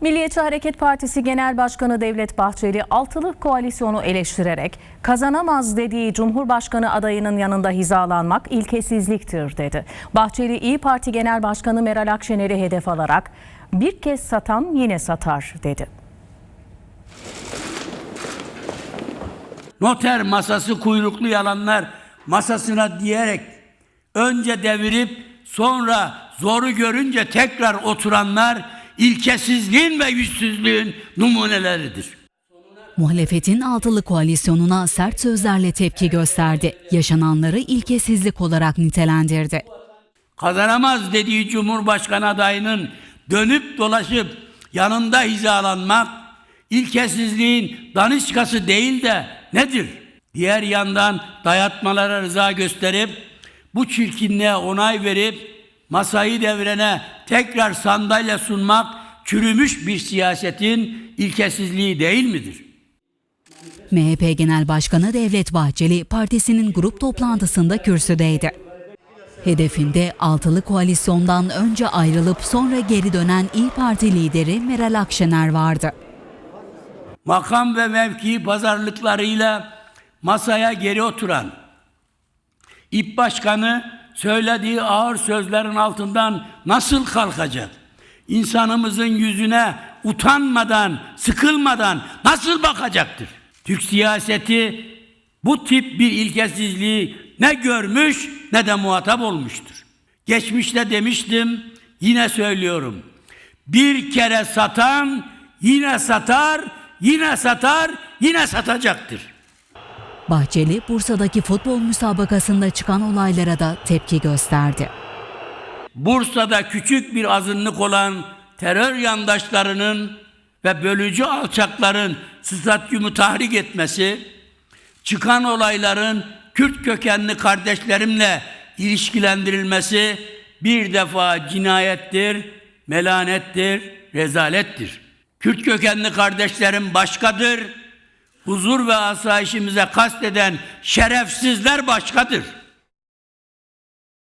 Milliyetçi Hareket Partisi Genel Başkanı Devlet Bahçeli altılı koalisyonu eleştirerek kazanamaz dediği Cumhurbaşkanı adayının yanında hizalanmak ilkesizliktir dedi. Bahçeli İyi Parti Genel Başkanı Meral Akşener'i hedef alarak bir kez satan yine satar dedi. noter masası kuyruklu yalanlar masasına diyerek önce devirip sonra zoru görünce tekrar oturanlar ilkesizliğin ve yüzsüzlüğün numuneleridir. Muhalefetin altılı koalisyonuna sert sözlerle tepki gösterdi. Yaşananları ilkesizlik olarak nitelendirdi. Kazanamaz dediği Cumhurbaşkanı adayının dönüp dolaşıp yanında hizalanmak ilkesizliğin daniskası değil de nedir? Diğer yandan dayatmalara rıza gösterip bu çirkinliğe onay verip masayı devrene tekrar sandalye sunmak çürümüş bir siyasetin ilkesizliği değil midir? MHP Genel Başkanı Devlet Bahçeli partisinin grup toplantısında kürsüdeydi. Hedefinde altılı koalisyondan önce ayrılıp sonra geri dönen İyi Parti lideri Meral Akşener vardı. makam ve mevki pazarlıklarıyla masaya geri oturan İP Başkanı söylediği ağır sözlerin altından nasıl kalkacak? İnsanımızın yüzüne utanmadan, sıkılmadan nasıl bakacaktır? Türk siyaseti bu tip bir ilkesizliği ne görmüş ne de muhatap olmuştur. Geçmişte demiştim, yine söylüyorum. Bir kere satan yine satar, yine satar, yine satacaktır. Bahçeli, Bursa'daki futbol müsabakasında çıkan olaylara da tepki gösterdi. Bursa'da küçük bir azınlık olan terör yandaşlarının ve bölücü alçakların stadyumu tahrik etmesi, çıkan olayların Kürt kökenli kardeşlerimle ilişkilendirilmesi bir defa cinayettir, melanettir, rezalettir. Kürt kökenli kardeşlerim başkadır, huzur ve asayişimize kasteden şerefsizler başkadır.